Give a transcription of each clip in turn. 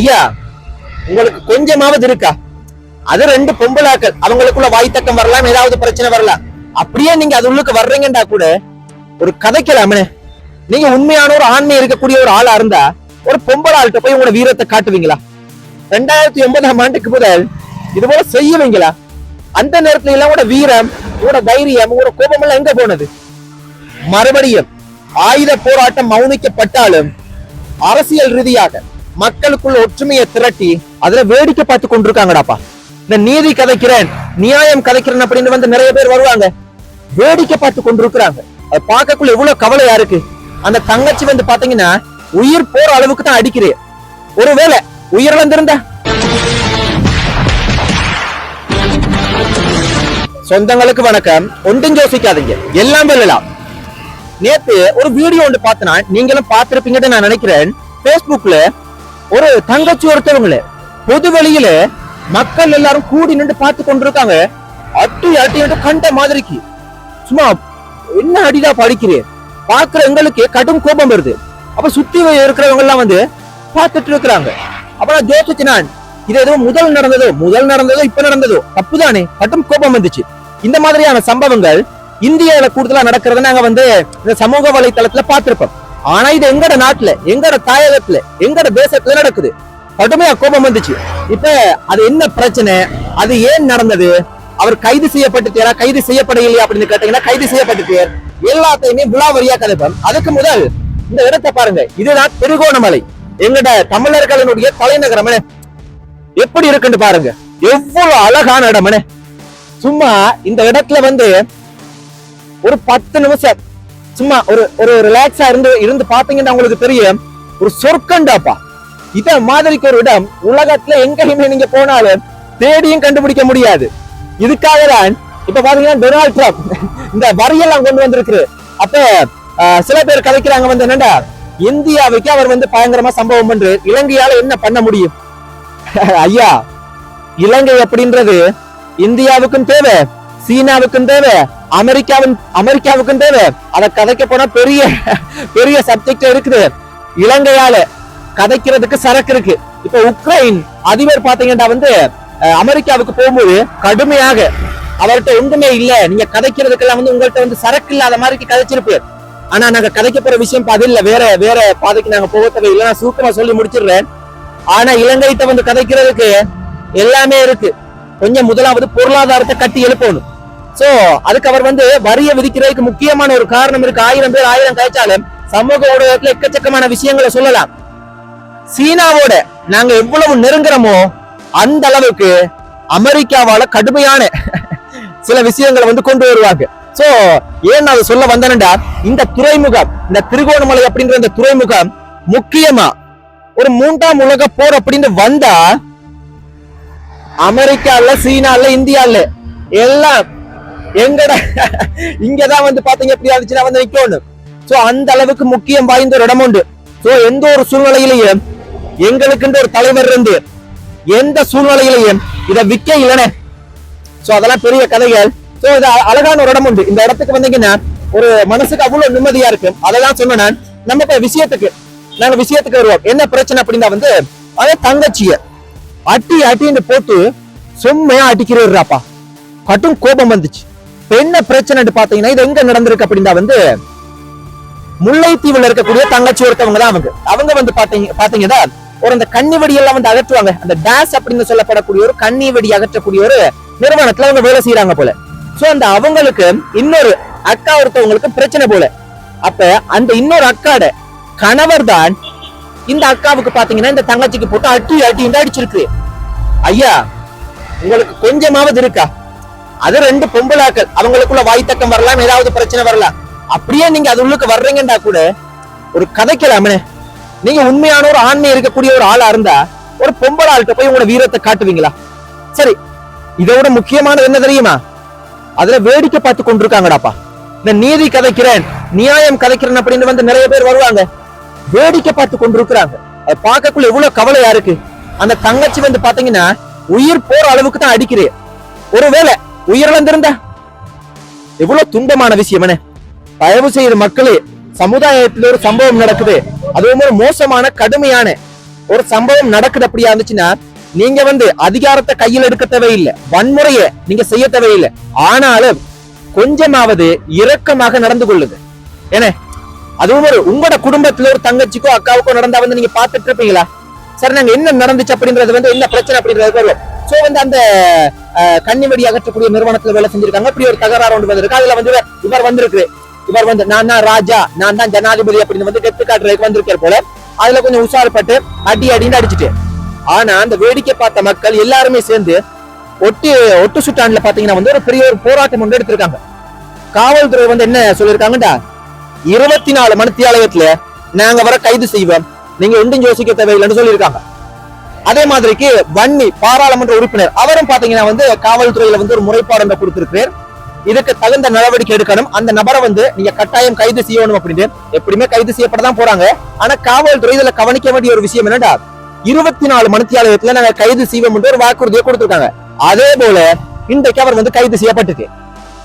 ஐயா உங்களுக்கு கொஞ்சமாவது இருக்கா? அது ரெண்டு பொம்பளாக்கள். அவங்களுக்குள்ள வாய்த்தக்கம் வரலாம் ஏதாவது பிரச்சனை வரலாம். அப்படியே நீங்க அது உள்ளுக்கு வர்றீங்கடா கூட ஒரு கதைக்கலாமே நீங்க உண்மையான ஒரு ஆண்மை இருக்கக்கூடிய ஒரு ஆளா இருந்தா ஒரு பொம்பளை ஆள்கிட்ட போய் உங்களோட வீரத்தை காட்டுவீங்களா? ரெண்டாயிரத்தி ஒன்பதாம் ஆண்டுக்கு முதல் இது போல செய்யுவீங்களா அந்த நேரத்துல எல்லாம் கூட வீரம் உங்களோட தைரியம் உங்களோட கோபம் எல்லாம் எங்க போனது? மறுபடியும் ஆயுத போராட்டம் மௌனிக்கப்பட்டாலும் அரசியல் ரீதியாக மக்களுக்குள்ள ஒற்றுமையை திரட்டி அதுல வேடிக்கை பார்த்து கொண்டிருக்காங்கடாப்பா. இந்த நீதி கதைக்கிறேன் நியாயம் கதைக்கிறேன் அப்படின்னு வந்து நிறைய பேர் வருவாங்க. வேடிக்கை பார்த்து கொண்டிருக்கிறாங்க. அதை பார்க்கக்குள்ள எவ்வளவு கவலையா இருக்கு. அந்த தங்கச்சி வந்து பாத்தீங்கன்னா உயிர் போற அளவுக்கு தான் அடிக்கிறேன் ஒருவேளை உயிரிழந்திருந்தா? சொந்தங்களுக்கு வணக்கம். ஒன்றும் யோசிக்காதீங்க. எல்லாம் வெல்லலாம் நேத்து ஒரு வீடியோ ஒன்று பார்த்தனா நீங்களும் பார்த்திருப்பீங்கன்னு நான் நினைக்கிறேன். பேஸ்புக்ல ஒரு தங்கச்சி ஒருத்தவங்கள பொது வெளியில மக்கள் எல்லாரும் கூடி நின்று பார்த்து கொண்டிருக்காங்க. அட்டி அட்டி கண்ட மாதிரிக்கு. சும்மா என்ன அடிதா படிக்கிறேன் பார்க்கிற எங்களுக்கு கடும் கோபம் வருது. அப்ப சுத்தி இருக்கிறவங்க எல்லாம் வந்து பார்த்துட்டு இருக்கிறாங்க. அப்ப நான் யோசிச்சு நான் இது எதுவும் முதல் நடந்ததோ முதல் நடந்ததோ இப்ப நடந்ததோ தப்புதானே? கடும் கோபம் வந்துச்சு. இந்த மாதிரியான சம்பவங்கள் இந்தியாவில கூடுதலா நடக்கிறத நாங்க வந்து இந்த சமூக வலைத்தளத்துல பார்த்திருப்போம். ஆனா இது எங்கட நாட்டுல எங்கட தாயகத்துல எங்கட தேசத்துல நடக்குது. கடுமையா கோபம் வந்துச்சு. இப்ப அது என்ன பிரச்சனை? அது ஏன் நடந்தது? அவர் கைது செய்யப்பட்டுட்டாரா? கைது செய்யப்படவில்லையா அப்படின்னு கேட்டீங்கன்னா கைது செய்யப்பட்டுட்டார். எல்லாத்தையுமே விழாவரியா கதைப்போம். அதுக்கு முதல் இந்த இடத்தை பாருங்க. இதுதான் திருகோணமலை. எங்கட தமிழர்களினுடைய தலைநகரம் எப்படி இருக்குன்னு பாருங்க. எவ்வளவு அழகான இடமனே. சும்மா இந்த இடத்துல வந்து ஒரு பத்து நிமிஷம் சும்மா ஒரு ஒரு ரிலாக்ஸா இருந்து இருந்து பாத்தீங்கன்னா உங்களுக்கு தெரியும். ஒரு சொர்க்கண்டாப்பா இத மாதிரிக்கு ஒரு இடம் உலகத்துல எங்கேயுமே நீங்க போனாலும் தேடியும் கண்டுபிடிக்க முடியாது. இதுக்காக தான் இப்ப பாத்தீங்கன்னா டொனால்ட் ட்ரம்ப் இந்த வரியெல்லாம் கொண்டு வந்திருக்கு அப்ப சில பேர் கதைக்கிறாங்க வந்து என்னடா இந்தியாவுக்கு அவர் வந்து பயங்கரமா சம்பவம் பண்று இலங்கையால என்ன பண்ண முடியும்? ஐயா இலங்கை அப்படின்றது இந்தியாவுக்கும் தேவை சீனாவுக்கும் தேவை அமெரிக்காவின் அமெரிக்காவுக்கும் தேவை. அதை கதைக்க போனா பெரிய பெரிய சப்ஜெக்ட் இருக்குது. இலங்கையால கதைக்கிறதுக்கு சரக்கு இருக்கு. இப்ப உக்ரைன் அதிபர் பாத்தீங்கன்னா வந்து அமெரிக்காவுக்கு போகும்போது கடுமையாக அவர்கிட்ட ஒன்றுமே இல்ல. நீங்க கதைக்கிறதுக்கெல்லாம் வந்து உங்கள்கிட்ட வந்து சரக்கு இல்லாத மாதிரி கதைச்சிருப்பு. ஆனா நாங்க கதைக்க போற விஷயம் இப்ப அது இல்ல. வேற வேற பாதைக்கு நாங்க போக தேவை இல்ல நான் சுருக்கமா சொல்லி முடிச்சிடுறேன். ஆனா இலங்கைட்ட வந்து கதைக்கிறதுக்கு எல்லாமே இருக்கு. கொஞ்சம் முதலாவது பொருளாதாரத்தை கட்டி எழுப்பணும். சோ அதுக்கு அவர் வந்து வரிய விதிக்கிறதுக்கு முக்கியமான ஒரு காரணம் இருக்கு. ஆயிரம் பேர் ஆயிரம் கழிச்சாலும் சமூக ஊடகத்துல எக்கச்சக்கமான விஷயங்களை சொல்லலாம். சீனாவோட நாங்க எவ்வளவு நெருங்குறோமோ அந்த அளவுக்கு அமெரிக்காவால கடுமையான சில விஷயங்களை வந்து கொண்டு வருவாங்க. சோ ஏன் அதை சொல்ல வந்தேன்டா இந்த துறைமுகம் இந்த திருகோணமலை அப்படிங்கிற இந்த துறைமுகம் முக்கியமா ஒரு மூன்றாம் உலக போர் அப்படின்னு வந்தா அமெரிக்கால சீனால இந்தியால எல்லாம் எங்கட? இங்கதான் வந்து பாத்தீங்க எப்படி இருந்துச்சுன்னா வந்து நிக்கணும் சோ அந்த அளவுக்கு முக்கியம் வாய்ந்த ஒரு இடம் உண்டு. சோ எந்த ஒரு சூழ்நிலையிலையும் எங்களுக்குன்ற ஒரு தலைவர் இருந்து எந்த சூழ்நிலையிலையும் இத விக்க இல்லனே. சோ அதெல்லாம் பெரிய கதைகள். சோ இது அழகான ஒரு இடம் உண்டு. இந்த இடத்துக்கு வந்தீங்கன்னா ஒரு மனசுக்கு அவ்வளவு நிம்மதியா இருக்கு அதெல்லாம் சொன்னேன் நம்ம இப்ப விஷயத்துக்கு நாங்க விஷயத்துக்கு வருவோம். என்ன பிரச்சனை அப்படின்னா வந்து அதே தங்கச்சிய அட்டி அட்டின்னு போட்டு செம்மையா அடிக்கிறாப்பா கட்டும் கோபம் வந்துச்சு. இப்ப என்ன பிரச்சனைன்னு பாத்தீங்கன்னா இது எங்க நடந்திருக்கு அப்படின்னா வந்து முல்லைத்தீவுல இருக்கக்கூடிய தங்கச்சி ஒருத்தவங்க தான் அவங்க. அவங்க வந்து பாத்தீங்க பாத்தீங்கன்னா ஒரு அந்த கண்ணி வெடி எல்லாம் வந்து அகற்றுவாங்க. அந்த டேஸ் அப்படின்னு சொல்லப்படக்கூடிய ஒரு கண்ணி வெடி அகற்றக்கூடிய ஒரு நிறுவனத்துல அவங்க வேலை செய்யறாங்க போல. சோ அந்த அவங்களுக்கு இன்னொரு அக்கா ஒருத்தவங்களுக்கு பிரச்சனை போல. அப்ப அந்த இன்னொரு அக்காட கணவர் தான் இந்த அக்காவுக்கு பாத்தீங்கன்னா இந்த தங்கச்சிக்கு போட்டு அட்டி அட்டி அடிச்சிருக்கு. ஐயா உங்களுக்கு கொஞ்சமாவது இருக்கா? அது ரெண்டு பொம்பளாக்கள். அவங்களுக்குள்ள வாய்த்தக்கம் வரலாம் ஏதாவது பிரச்சனை வரலாம். அப்படியே நீங்க அது உள்ளுக்கு வர்றீங்கடா கூட ஒரு கதைக்கலாமே நீங்க உண்மையான ஒரு ஆண்மை இருக்கக்கூடிய ஒரு ஆளா இருந்தா ஒரு பொம்பளை ஆள்கிட்ட போய் உங்களோட வீரத்தை காட்டுவீங்களா? சரி இதோட முக்கியமானது என்ன தெரியுமா? அதுல வேடிக்கை பார்த்து கொண்டிருக்காங்கடாப்பா. இந்த நீதி கதைக்கிறேன் நியாயம் கதைக்கிறேன் அப்படின்னு வந்து நிறைய பேர் வருவாங்க. வேடிக்கை பார்த்து கொண்டிருக்கிறாங்க. அதை பார்க்கக்குள்ள எவ்வளவு கவலையா இருக்கு. அந்த தங்கச்சி வந்து பாத்தீங்கன்னா உயிர் போற அளவுக்கு தான் அடிக்கிறேன் ஒருவேளை உயிரிழந்திருந்தா? எவ்வளவு துன்பமான விஷயம் என்ன? தயவு செய்து மக்களே சமுதாயத்தில் ஒரு சம்பவம் நடக்குது. அதுவும் ஒரு மோசமான கடுமையான ஒரு சம்பவம் நடக்குது அப்படியா இருந்துச்சுன்னா நீங்க வந்து அதிகாரத்தை கையில் எடுக்க தேவையில்லை. வன்முறையை நீங்க செய்ய தேவையில்லை. ஆனாலும் கொஞ்சமாவது இரக்கமாக நடந்து கொள்ளுங்க. என்ன? அதுவும் ஒரு உங்களோட குடும்பத்துல ஒரு தங்கச்சிக்கோ அக்காவுக்கோ நடந்தா வந்து நீங்க பாத்துட்டு இருப்பீங்களா? சரி நாங்க என்ன நடந்துச்சு அப்படின்றது வந்து என்ன பிரச்சனை அப்படின்றது வருவோம். சோ வந்து அந்த கன்னிவெடி அகற்றக்கூடிய நிறுவனத்துல வேலை செஞ்சிருக்காங்க. அப்படி ஒரு தகராறு ஒன்று வந்திருக்கு. அதுல வந்து இவர் வந்திருக்கு. இவர் வந்து நான் தான் ராஜா நான் தான் ஜனாதிபதி அப்படின்னு வந்து டெத்து காட்டுறதுக்கு வந்திருக்கார் போல. அதுல கொஞ்சம் உஷாரப்பட்டு அடி அடின்னு அடிச்சுட்டு. ஆனா அந்த வேடிக்கை பார்த்த மக்கள் எல்லாருமே சேர்ந்து ஒட்டு ஒட்டு சுட்டான்ல பாத்தீங்கன்னா வந்து ஒரு பெரிய ஒரு போராட்டம் ஒன்று எடுத்திருக்காங்க. காவல்துறை வந்து என்ன சொல்லியிருக்காங்கடா? இருபத்தி நாலு மணித்தியாலயத்துல நாங்க வர கைது செய்வோம். நீங்க ஒன்றும் யோசிக்க தேவையில்லைன்னு சொல்லியிருக்காங்க. அதே மாதிரிக்கு வன்னி பாராளுமன்ற உறுப்பினர் அவரும் பாத்தீங்கன்னா வந்து காவல்துறையில வந்து ஒரு முறைப்பாடு ஒன்றை கொடுத்திருக்கிறார். இதுக்கு தகுந்த நடவடிக்கை எடுக்கணும். அந்த நபரை வந்து நீங்க கட்டாயம் கைது செய்யணும் அப்படின்னு எப்படியுமே கைது செய்யப்பட தான் போறாங்க. ஆனா காவல்துறை இதுல கவனிக்க வேண்டிய ஒரு விஷயம் என்னடா இருபத்தி நாலு மணித்தியாலயத்துல நாங்க கைது செய்வோம் என்று ஒரு வாக்குறுதியை கொடுத்திருக்காங்க. அதே போல இன்றைக்கு அவர் வந்து கைது செய்யப்பட்டிருக்கு.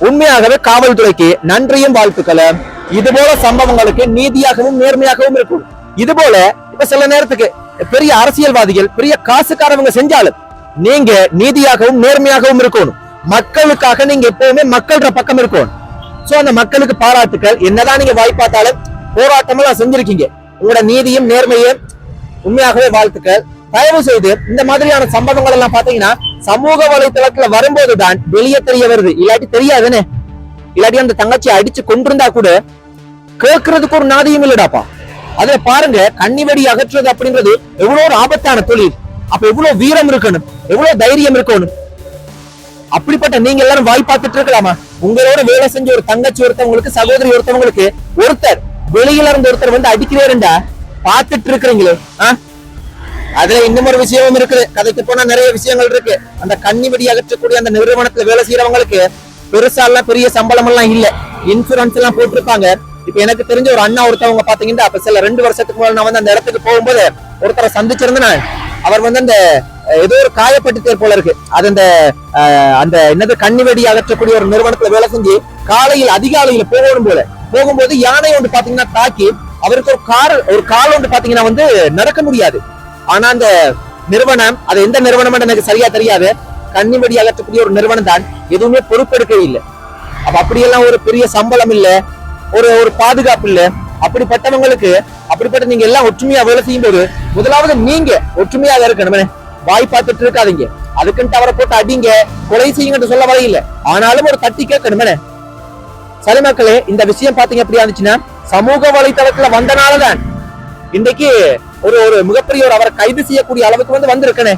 உண்மையாகவே காவல்துறைக்கு நன்றியும் வாழ்த்துக்களும். இது போல சம்பவங்களுக்கு நீதியாகவும் நேர்மையாகவும் இருக்கும். இது போல இப்ப சில நேரத்துக்கு பெரிய அரசியல்வாதிகள் பெரிய காசுக்காரவங்க செஞ்சாலும் நீங்க நீதியாகவும் நேர்மையாகவும் இருக்கணும். மக்களுக்காக நீங்க எப்பவுமே மக்கள்ற பக்கம் இருக்கணும். சோ அந்த மக்களுக்கு பாராட்டுக்கள். என்னதான் நீங்க வாய்ப்பாத்தாலும் போராட்டமெல்லாம் செஞ்சிருக்கீங்க. உங்களோட நீதியும் நேர்மையும் உண்மையாகவே வாழ்த்துக்கள். தயவு செய்து இந்த மாதிரியான சம்பவங்கள் எல்லாம் பாத்தீங்கன்னா சமூக வலைத்தளத்துல வரும்போதுதான் வெளியே தெரிய வருது. இல்லாட்டி தெரியாதுன்னு இல்லாட்டி அந்த தங்கச்சி அடிச்சு கொண்டிருந்தா கூட கேட்கறதுக்கு ஒரு நாதியும் இல்லடாப்பா. அதுல பாருங்க கண்ணி வெடி அகற்றுவது அப்படின்றது எவ்வளவு ஒரு ஆபத்தான தொழில். அப்ப எவ்வளவு வீரம் இருக்கணும் எவ்வளவு தைரியம் இருக்கணும். அப்படிப்பட்ட நீங்க எல்லாரும் வாய் பார்த்துட்டு இருக்கலாமா? உங்களோட வேலை செஞ்ச ஒரு தங்கச்சி ஒருத்தவங்களுக்கு சகோதரி ஒருத்தவங்களுக்கு ஒருத்தர் வெளியில இருந்த ஒருத்தர் வந்து அடிக்கிறேருண்டா? பார்த்துட்டு இருக்கிறீங்களே ஆஹ் அதுல இன்னும் ஒரு விஷயமும் இருக்குது. கதைக்கு போனா நிறைய விஷயங்கள் இருக்கு. அந்த கன்னி வெடி அகற்றக்கூடிய அந்த நிறுவனத்துல வேலை செய்யறவங்களுக்கு பெருசா எல்லாம் பெரிய சம்பளம் எல்லாம் இல்ல. இன்சூரன்ஸ் எல்லாம் போட்டிருப்பாங்க. இப்ப எனக்கு தெரிஞ்ச ஒரு அண்ணா ஒருத்தவங்க பாத்தீங்கன்னா அப்ப சில ரெண்டு வருஷத்துக்கு முன்னாடி நான் வந்து அந்த இடத்துக்கு போகும்போது ஒருத்தரை சந்திச்சிருந்தேன் அவர் வந்து அந்த ஏதோ ஒரு காயப்பட்டு போல இருக்கு. அது அந்த அந்த என்னது கண்ணி வெடி அகற்றக்கூடிய ஒரு நிறுவனத்துல வேலை செஞ்சு காலையில் அதிகாலையில போகணும் போல. போகும்போது யானை ஒன்று பாத்தீங்கன்னா தாக்கி அவருக்கு ஒரு கார் ஒரு கால் ஒன்று பாத்தீங்கன்னா வந்து நடக்க முடியாது. ஆனா அந்த நிறுவனம் அது எந்த நிறுவனம் எனக்கு சரியா தெரியாது. கன்னிவெடி அகற்றக்கூடிய ஒரு நிறுவனம் தான். எதுவுமே பொறுப்பெடுக்கவே இல்லை. அப்ப அப்படியெல்லாம் ஒரு பெரிய சம்பளம் இல்ல. ஒரு ஒரு பாதுகாப்பு இல்ல. அப்படிப்பட்டவங்களுக்கு அப்படிப்பட்ட நீங்க எல்லாம் ஒற்றுமையா வேலை செய்யும் போது முதலாவது நீங்க ஒற்றுமையாக இருக்கணும். வாய் பார்த்துட்டு இருக்காதீங்க. அதுக்குன்ட்டு அவரை போட்டு அடிங்க கொலை செய்யுங்கன்னு சொல்ல வரையில்லை ஆனாலும் ஒரு தட்டி கேட்கணுமே. சரி மக்களே இந்த விஷயம் பாத்தீங்க எப்படியா இருந்துச்சுன்னா சமூக வலைத்தளத்துல வந்தனாலதான் இன்றைக்கு ஒரு ஒரு மிகப்பெரிய ஒரு அவரை கைது செய்யக்கூடிய அளவுக்கு வந்து வந்திருக்கனே.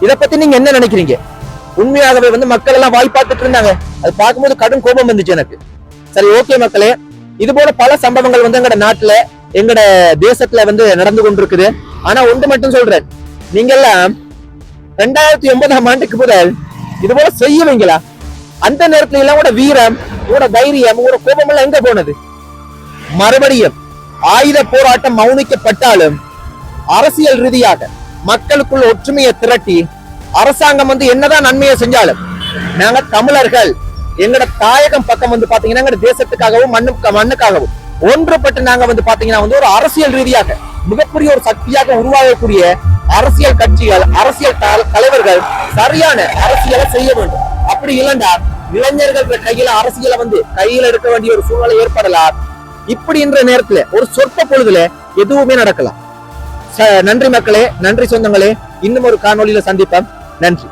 இத பத்தி நீங்க என்ன நினைக்கிறீங்க? உண்மையாகவே வந்து மக்கள் எல்லாம் வாய் பார்த்துட்டு இருந்தாங்க. அது பார்க்கும்போது கடும் கோபம் வந்துச்சு எனக்கு. சரி ஓகே மக்களே. இது போல பல சம்பவங்கள் வந்து எங்கட நாட்டுல எங்கட தேசத்துல வந்து நடந்து கொண்டிருக்குது. ஆனா ஒன்று மட்டும் சொல்றேன். நீங்க எல்லாம் ரெண்டாயிரத்தி ஒன்பதாம் ஆண்டுக்கு முதல் இது போல செய்யவீங்களா அந்த நேரத்துல எல்லாம் கூட வீரம் உங்களோட தைரியம் உங்களோட கோபம் எல்லாம் எங்க போனது? மறுபடியும் ஆயுத போராட்டம் மௌனிக்கப்பட்டாலும் அரசியல் ரீதியாக மக்களுக்குள்ள ஒற்றுமையை திரட்டி அரசாங்கம் வந்து என்னதான் நன்மையை செஞ்சாலும் நாங்க தமிழர்கள் எங்கட தாயகம் பக்கம் வந்து பாத்தீங்கன்னா எங்க தேசத்துக்காகவும் மண்ணுக்கு மண்ணுக்காகவும். ஒன்றுபட்டு நாங்க வந்து பாத்தீங்கன்னா வந்து ஒரு அரசியல் ரீதியாக மிகப்பெரிய ஒரு சக்தியாக உருவாகக்கூடிய அரசியல் கட்சிகள் அரசியல் தலைவர்கள் சரியான அரசியலை செய்ய வேண்டும். அப்படி இல்லைண்டா இளைஞர்கள் கையில அரசியலை வந்து கையில எடுக்க வேண்டிய ஒரு சூழ்நிலை ஏற்படலாம். இப்படின்ற நேரத்துல ஒரு சொற்ப பொழுதுல எதுவுமே நடக்கலாம். ச- நன்றி மக்களே நன்றி சொந்தங்களே இன்னும் ஒரு காணொலியில சந்திப்பேன் நன்றி.